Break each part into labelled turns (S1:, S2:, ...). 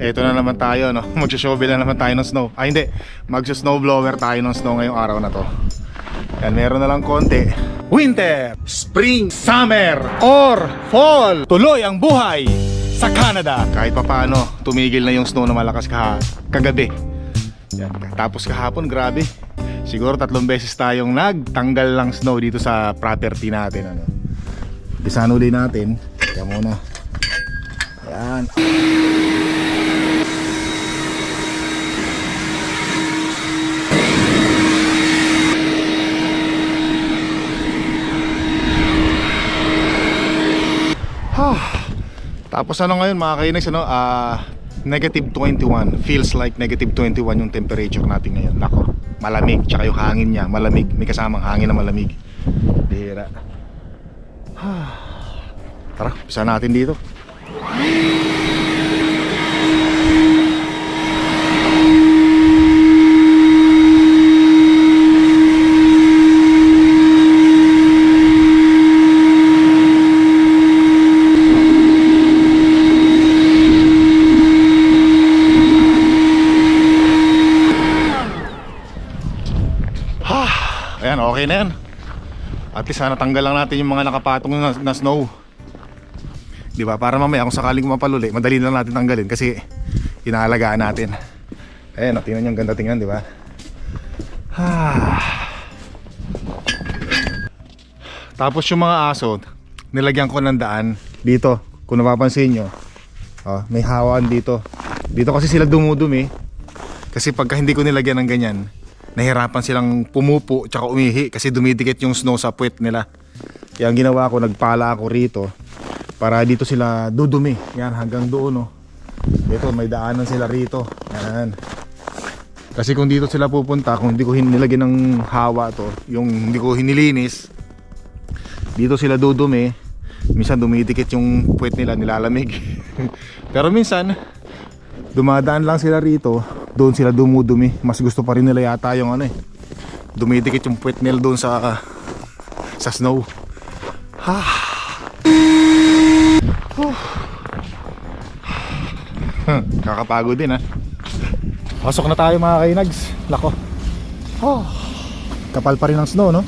S1: eto na naman tayo, no? Magsha-shovel na naman tayo ng snow. Ay, hindi. Magsha-snowblower tayo ng snow ngayong araw na to. Yan, meron na lang konti. Winter, Spring, Summer, or Fall. Tuloy ang buhay sa Canada. Kahit pa paano, tumigil na yung snow na malakas kaha kagabi. Yan. Tapos kahapon, grabe. Siguro tatlong beses tayong nagtanggal ng snow dito sa property natin. Ano. Bisan uli natin. Kaya muna. Yan. Tapos ano ngayon mga kainis, ano, ah, negative 21. Feels like negative 21 yung temperature natin ngayon. Nako, malamig. Tsaka yung hangin niya, malamig. May kasamang hangin na malamig. Bihira. Tara, bisa natin dito. Ayan, okay na yan. At least sana tanggal lang natin yung mga nakapatong na, na snow. Di ba? Para mamaya kung sakaling mapaluli, madali lang natin tanggalin kasi inaalagaan natin. Ayan, oh, tingnan nyo ang ganda tingnan, di ba? Tapos yung mga aso, nilagyan ko ng daan dito. Kung napapansin nyo, oh, may hawaan dito. Dito kasi sila dumudumi. Kasi pagka hindi ko nilagyan ng ganyan, nahirapan silang pumupo tsaka umihi kasi dumidikit yung snow sa puwet nila. Kaya ang ginawa ko, nagpala ako rito para dito sila dudumi. Yan, hanggang doon oh. Ito, may daanan sila rito. Yan. Kasi kung dito sila pupunta, kung hindi ko hin- nilagyan ng hawa to, yung hindi ko hinilinis, dito sila dudumi. Minsan dumidikit yung puwet nila, nilalamig. Pero minsan, dumadaan lang sila rito, doon sila dumudumi. Mas gusto pa rin nila yata yung ano eh. Dumidikit yung puwet nila doon sa sa snow. Ha. Huh. Hmm, Kakapagod din ha. Pasok na tayo mga kainags. Lako. Oh. Kapal pa rin ang snow no.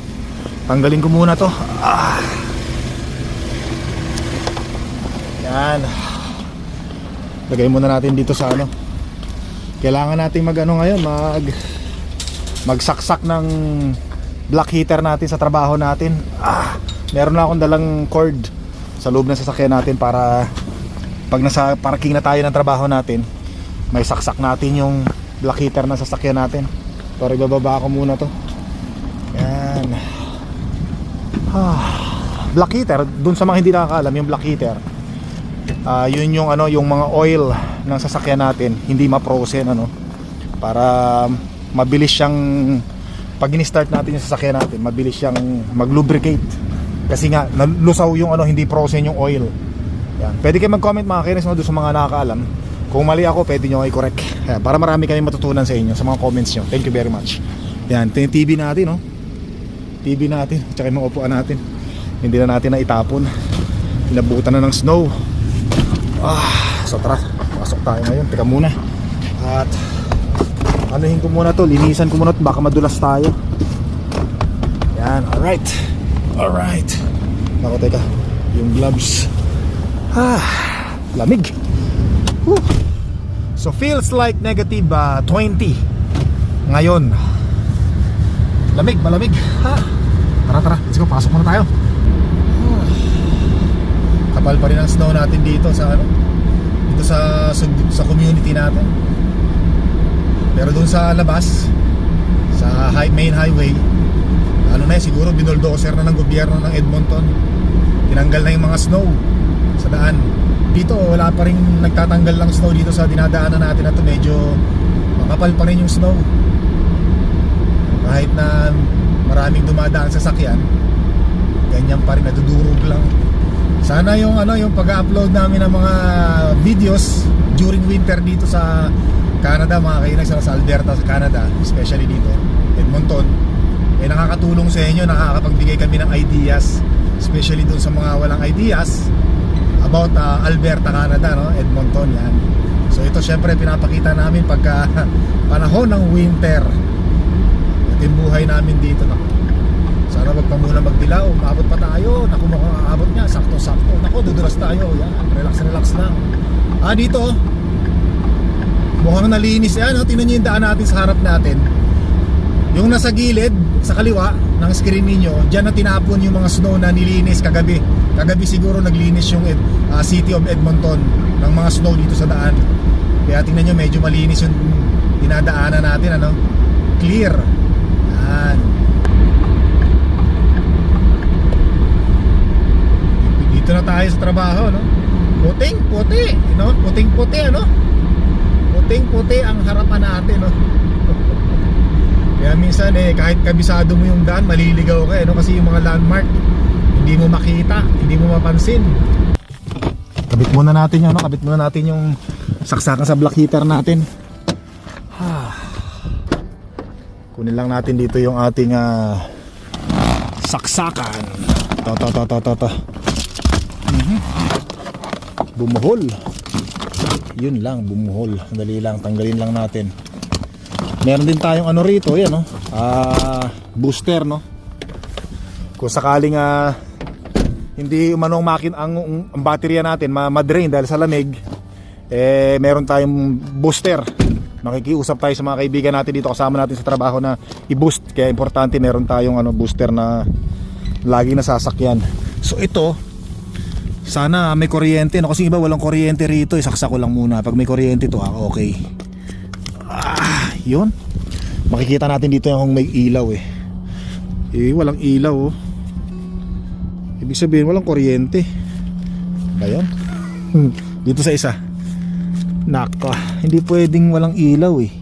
S1: Tanggalin ko muna to. Ah. Yan. Lagay muna natin dito sa ano. Kailangan natin mag ano ngayon, mag magsaksak ng black heater natin sa trabaho natin. Ah, meron na akong dalang cord sa loob ng sasakyan natin para pag nasa parking na tayo ng trabaho natin, may saksak natin yung black heater ng sasakyan natin. Pero ibababa ko muna to. Yan. Ah, black heater, dun sa mga hindi nakakaalam, yung black heater, Ah, yun yung ano yung mga oil ng sasakyan natin hindi ma-frozen ano para mabilis siyang pag ini-start natin yung sasakyan natin mabilis siyang mag-lubricate. Kasi nga nalusaw yung ano hindi frozen yung oil. Yan. Pwede kayo mag-comment mga kinis no, sa mga nakakaalam. Kung mali ako pwede nyo i-correct. Para marami kami matutunan sa inyo sa mga comments nyo. Thank you very much. Yan ito TV natin no? TV natin tsaka yung mga upuan natin. Hindi na natin na itapon inabutan na ng snow Ah, so tara, pasok tayo ngayon. Teka muna. At anuhin ko muna to, linisan ko muna to, baka madulas tayo. Yan, alright. Alright. Ako, teka. Yung gloves. Ah, lamig. Whew. So feels like negative ah, 20 ngayon. Lamig, malamig. Ha? Tara, tara. Let's go, pasok muna tayo. Kapal pa rin ang snow natin dito sa ano dito sa sa, community natin. Pero doon sa labas sa high, main highway ano na eh, siguro binuldoser na ng gobyerno ng Edmonton. Tinanggal na yung mga snow sa daan. Dito wala pa rin nagtatanggal ng snow dito sa dinadaanan natin na to medyo makapal pa rin yung snow. Kahit na maraming dumadaan sa sakyan ganyan pa rin nadudurog lang sana yung ano yung pag-upload namin ng mga videos during winter dito sa Canada mga kainan sa Alberta sa Canada especially dito Edmonton eh nakakatulong sa inyo nakakapagbigay kami ng ideas especially dun sa mga walang ideas about uh, Alberta Canada no Edmonton yan So ito syempre pinapakita namin pagka panahon ng winter. Ito yung buhay namin dito. Naku. Sana wag pa muna magdilaw. Maabot pa tayo. Naku, mukhang aabot nga. Sakto-sakto. Naku, dudulas tayo. Yan. Relax, relax lang. Ah, dito. oh. Mukhang nalinis yan. Oh. Tingnan nyo yung daan natin sa harap natin. Yung nasa gilid, sa kaliwa ng screen ninyo, dyan na tinapon yung mga snow na nilinis kagabi. Kagabi siguro naglinis yung ah, City of Edmonton ng mga snow dito sa daan. Kaya tingnan nyo, medyo malinis yung dinadaanan natin. Ano? Clear. Yan. Dito na tayo sa trabaho, no? Puting puti, no? Puting puti, ano? Puting puti ang harapan natin, no? Kaya minsan eh kahit kabisado mo yung daan, maliligaw ka eh, no? Kasi yung mga landmark hindi mo makita, hindi mo mapansin. Kabit muna natin yung ano, kabit muna natin yung saksakan sa black heater natin. Kunin lang natin dito yung ating ah, saksakan. To to to to to to. Mhm. Bumuhol. Yun lang, bumuhol. Dali lang, tanggalin lang natin. Meron din tayong ano rito, yan no. Ah, booster no. Kung sakaling ah, hindi umanong makin ang, ang baterya natin ma madrain dahil sa lamig, eh meron tayong booster. Makikiusap tayo sa mga kaibigan natin dito kasama natin sa trabaho na i-boost. Kaya importante meron tayong ano booster na lagi nasasakyan. So ito, sana may kuryente no kasi iba walang kuryente rito, isaksak ko lang muna. Pag may kuryente to, ah, okay. Ah, yun. Makikita natin dito yung may ilaw eh. Eh, walang ilaw oh. Ibig sabihin walang kuryente. Ba yun? dito sa isa. Naka, hindi pwedeng walang ilaw eh.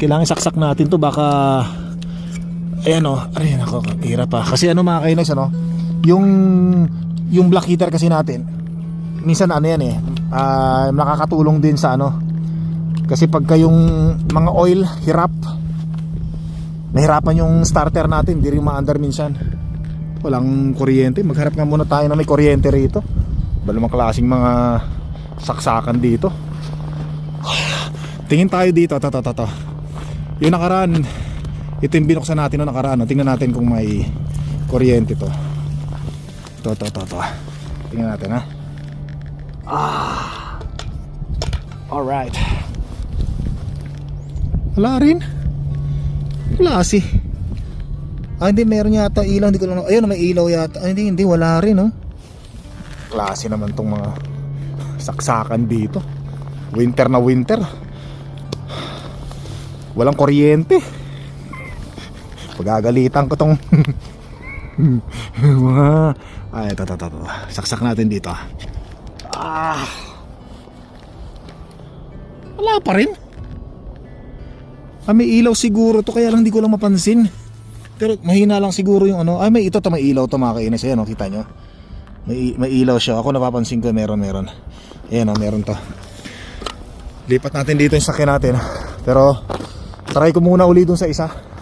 S1: Kailangan saksak natin to baka Ayan oh, ayan ako, hirap pa. Kasi ano mga kainis ano, yung yung black heater kasi natin. Minsan ano yan eh, ah, nakakatulong din sa ano. Kasi pagka yung mga oil hirap, nahirapan yung starter natin, hindi rin maandar minsan. Walang kuryente, magharap nga muna tayo na may kuryente rito. Balumang klaseng mga saksakan dito. Tingin tayo dito, to, to, to, to. Yung nakaraan, ito yung binuksan natin no nakaraan. Tingnan natin kung may kuryente to. To, to, to, to. Tingnan natin ha. Ah. Alright. Wala rin. Klase. Ah, hindi, meron yata ilaw. Hindi ko lang, ayun, may ilaw yata. Ah, hindi, hindi, wala rin, no? Klase naman tong mga saksakan dito. Winter na winter. Walang kuryente. Pagagalitan ko tong mga ay ito, ito, ito. Saksak natin dito. Ah. Wala pa rin. Ah, may ilaw siguro to kaya lang hindi ko lang mapansin. Pero mahina lang siguro yung ano. Ay, may ito to may ilaw to mga kainis. Ayan, oh, kita nyo. May, may ilaw siya. Ako napapansin ko meron, meron. Ayan, oh, meron to. Lipat natin dito yung sakyan natin. Pero, try ko muna uli dun sa isa.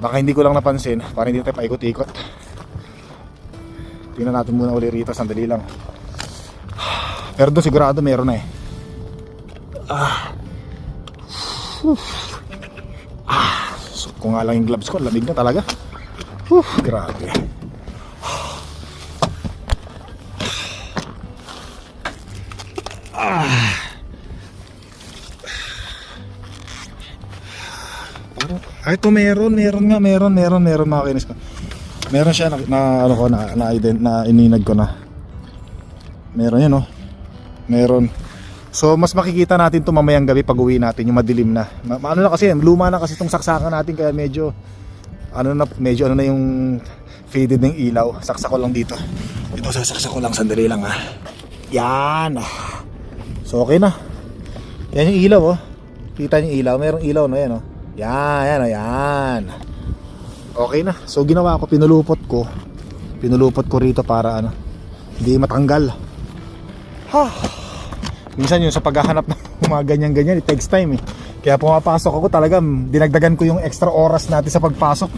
S1: Baka hindi ko lang napansin para hindi tayo paikot-ikot. Tingnan natin muna uli rito, sandali lang. Pero doon sigurado meron na eh. Ah. Ah. So, kung nga lang yung gloves ko, lamig na talaga. Whew, grabe. Ay, ito meron, meron nga, meron, meron, meron mga kinis ko. Meron siya na, na ano ko na na, ident, na ininag ko na. Meron yan, oh. Meron. So, mas makikita natin 'to mamayang gabi pag uwi natin, yung madilim na. Ma, ano na kasi, luma na kasi itong saksakan natin kaya medyo ano na, medyo ano na yung faded ng ilaw. Saksak ko lang dito. Ito, sasaksak ko lang, sandali lang ha. Yan. So, okay na. Yan yung ilaw, oh. Kita yung ilaw, merong ilaw no, yan, oh. Yan, yan, yan. Okay na. So ginawa ko, pinulupot ko. Pinulupot ko rito para ano, hindi matanggal. Ha. Minsan yun sa paghahanap ng mga ganyan-ganyan, it takes time eh. Kaya pumapasok ako talagang dinagdagan ko yung extra oras natin sa pagpasok.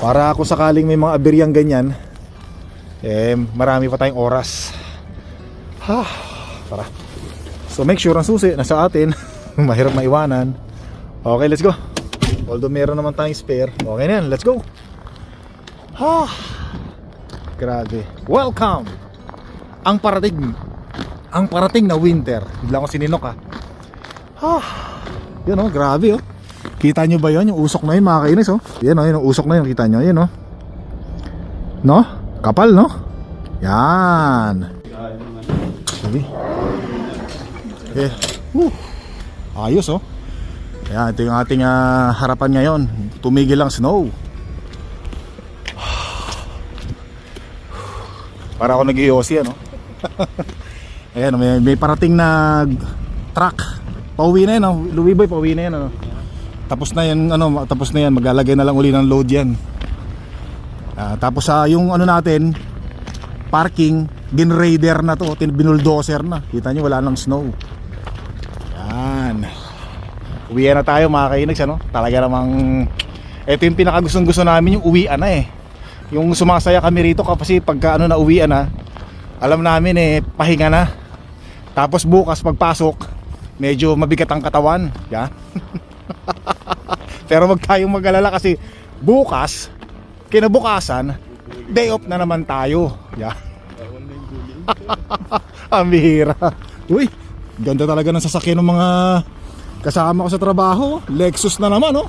S1: Para kung sakaling may mga aberyang ganyan, eh marami pa tayong oras. Ha. Tara. So make sure ang susi nasa atin. Mahirap maiwanan. Okay, let's go. Although meron naman tayong spare. Okay na yan, let's go. Ah, grabe. Welcome! Ang parating. Ang parating na winter. Bigla ko sininok ah. Ah, yun oh, grabe oh. Kita nyo ba yun? Yung usok na yun mga kainis oh. Yan oh, yun, usok na yun. Kita nyo, yun oh. No? Kapal no? Yan. Sige. Eh, whew. Ayos oh. Ayan, ito yung ating ah, harapan ngayon. Tumigil ang snow. Para ako nag-iossi ano. Ayan, may, may parating na truck. Pauwi na yan, oh. Louis Boy, pauwi na yan, ano. Tapos na yan, ano, tapos na yan, maglalagay na lang uli ng load yan. Ah, tapos sa yung ano natin, parking, ginraider na to, binuldoser na. Kita nyo, wala nang snow. Yan. Uwian na tayo mga kainags, ano? Talaga namang, ito yung pinakagustong gusto namin, yung uwian na eh. Yung sumasaya kami rito kasi pagka ano na uwian na, alam namin eh, pahinga na. Tapos bukas pagpasok, medyo mabigat ang katawan. Yeah? Pero wag tayong mag-alala kasi bukas, kinabukasan, day off na naman tayo. Yeah. ang bihira. Uy, ganda talaga ng sasakyan ng mga kasama ko sa trabaho. Lexus na naman, oh.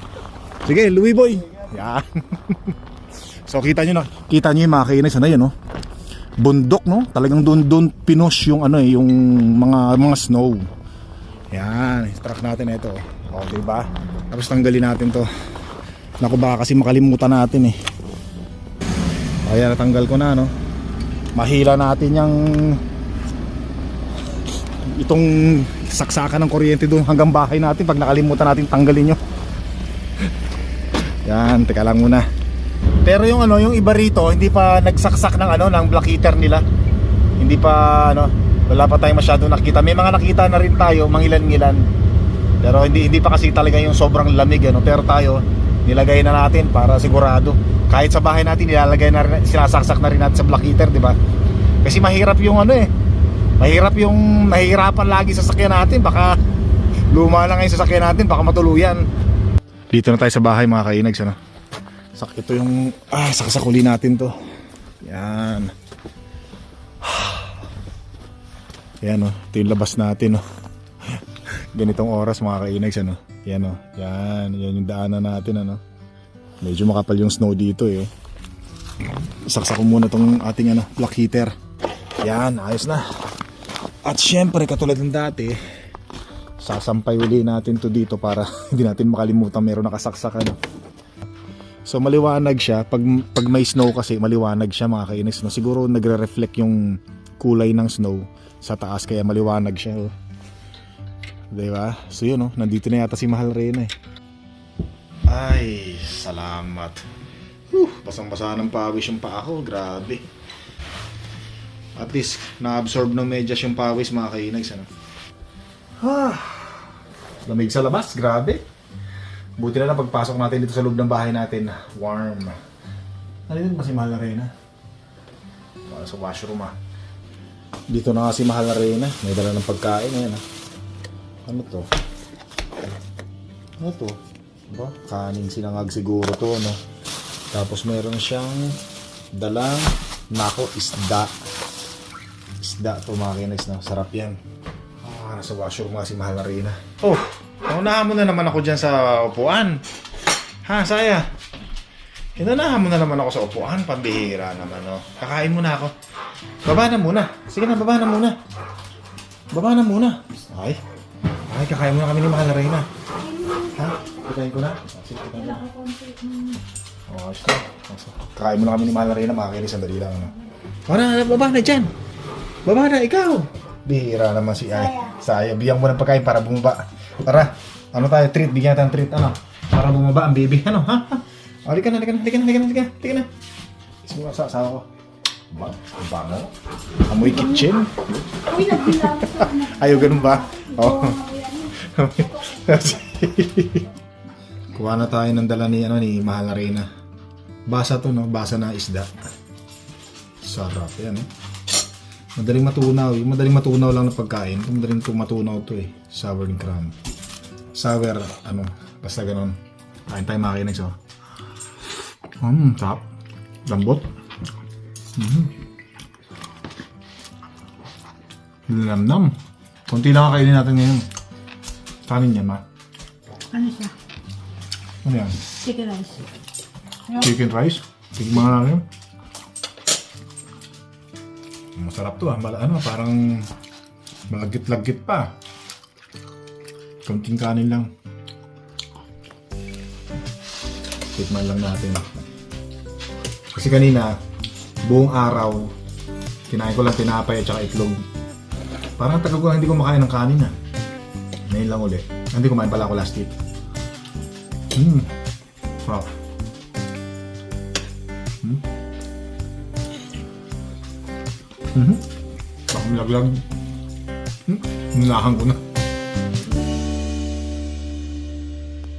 S1: Sige, Louis Boy. Yan. so kita nyo na, kita nyo yung mga kainis na yun, oh. Bundok, no? Talagang doon doon pinos yung ano eh, yung mga mga snow. Yan, truck natin ito. O, di ba? Tapos tanggalin natin to. Naku baka kasi makalimutan natin eh. Ayan, natanggal ko na, no? Mahila natin yung itong saksakan ng kuryente doon hanggang bahay natin pag nakalimutan natin tanggalin nyo. Yan, teka lang muna. Pero yung ano, yung iba rito, hindi pa nagsaksak ng ano, ng black heater nila. Hindi pa ano, wala pa tayong masyado nakita. May mga nakita na rin tayo, mangilan-ngilan. Pero hindi hindi pa kasi talaga yung sobrang lamig ano. Pero tayo, nilagay na natin para sigurado. Kahit sa bahay natin nilalagay na rin, sinasaksak na rin natin sa black heater, di ba? Kasi mahirap yung ano eh. Mahirap yung mahirapan lagi sa sakyan natin. Baka luma na ngayon sa sakyan natin, baka matuluyan. Dito na tayo sa bahay mga kainags ano. Sak ito yung ah sakasakuli natin to. Yan. Yan oh, ito yung labas natin oh. Ganitong oras mga kainags ano. Yan oh. Yan, yan yung daanan natin ano. Medyo makapal yung snow dito eh. Saksak muna tong ating ano, black heater. Yan, ayos na. At syempre katulad ng dati, sasampay uli natin to dito para hindi natin makalimutan meron nakasaksak ano. So maliwanag siya pag pag may snow kasi maliwanag siya mga kainis no. Siguro nagre-reflect yung kulay ng snow sa taas kaya maliwanag siya. Oh. 'Di ba? So yun oh, nandito na yata si Mahal Reyna eh. Ay, salamat. Whew, basang-basa ng pawis yung paa ko, grabe. At least, na-absorb ng medyas yung pawis mga kainags, ano? Ah, lamig sa labas, grabe. Buti na lang pagpasok natin dito sa loob ng bahay natin, warm. Narinig ba si Mahal na Reyna? Para sa washroom ah. Dito na nga si Mahal na Reyna. May dala ng pagkain ayan ah. Ano to? Ano to? Ba? Kaning sinangag siguro to, no? Tapos meron siyang dalang nako isda. Isda to mga kinags, no? Sarap yan. Ah, nasa washroom nga si Mahal na Reyna. Oh, unahan mo na naman ako dyan sa upuan. Ha, saya? Inunahan mo na naman ako sa upuan. Pambihira naman, no? Kakain muna ako. Baba na muna. Sige na, baba na muna. Baba na muna. Ay. Ay, kakain muna kami ni Mahal na Reyna. Ha? Kakain ko na? Sige, kakain ko na. Oh, ayos na. Kakain muna kami ni Mahal na Reyna. Makakinis, sandali lang. Ano? Para, baba na dyan. Baba na, ikaw. Bihira naman si Ay. Saya, bigyan mo ng pagkain para bumaba. Tara, ano tayo, treat, bigyan natin ng treat, ano? Para bumaba ang baby, ano, ha? ha? Halika na, halika na, halika na, halika na, halika na, halika na. Mo sa asawa ko. Ba, ang bango. Amoy kitchen.
S2: Uy, nagbilang sa.
S1: Ayaw ganun ba? Oo.
S2: Oh.
S1: Kuha na tayo ng dala ni, ano, ni Mahal na Reyna. Basa to, no? Basa na isda. Sarap yan, eh. Madaling matunaw. Yung madaling matunaw lang na pagkain. Ito madaling matunaw to eh. Sour and crumb. Sour, ano, basta ganon. Kain tayo mga kinags oh. Mmm, sarap. Lambot. Mm. Lamnam. Kunti lang kakainin natin ngayon. Kanin yan, ma.
S2: Ano siya?
S1: Ano yan?
S2: Chicken rice.
S1: Chicken rice. Tignan nga natin. Masarap to ah. Mala, ano, parang malagkit-lagkit pa. Kunting kanin lang. Tikman lang natin. Kasi kanina, buong araw, kinain ko lang tinapay at saka itlog. Parang tagal ko lang hindi ko makain ng kanin ah. Ngayon lang uli. Hindi kumain pala ako last week. Hmm. Sarap. Mhm. Baka malaglag. Hmm. Nulahan ko na.